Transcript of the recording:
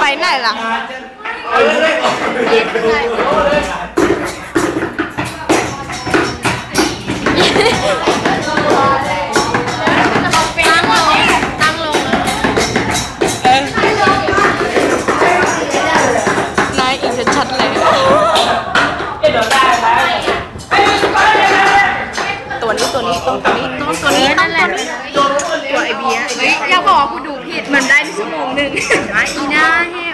ไปไหนล่ะ นี้ตัวนี้ต้องตัวนี้ต้องตัวนี้ต้องตัวนี้ตัวไอเบียเฮ้ยอย่าบอกว่ากูดูผิดมันได้ชั่วโมงหนึ่งอีน่าแห้